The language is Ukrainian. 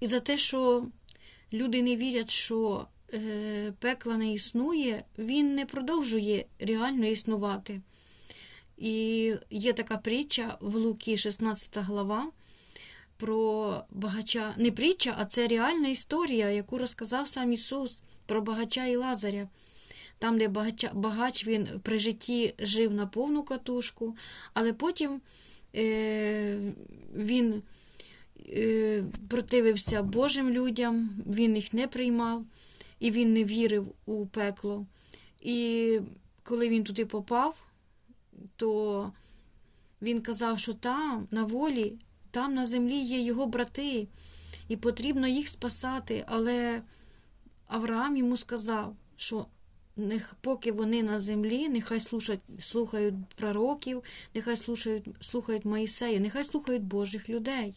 І за те, що люди не вірять, що е, пекла не існує, він не продовжує реально існувати. І є така притча в Луки, 16 глава, про багача. Не притча, а це реальна історія, яку розказав сам Ісус про багача і Лазаря. Там, де багача, багач він при житті жив на повну катушку, але потім е, він противився Божим людям, він їх не приймав і він не вірив у пекло. І коли він туди попав, то він казав, що там, на волі, там на землі є його брати, і потрібно їх спасати. Але Авраам йому сказав, що нех, поки вони на землі, нехай слушать, слухають пророків, нехай слухають, слухають Моїсея, нехай слухають Божих людей.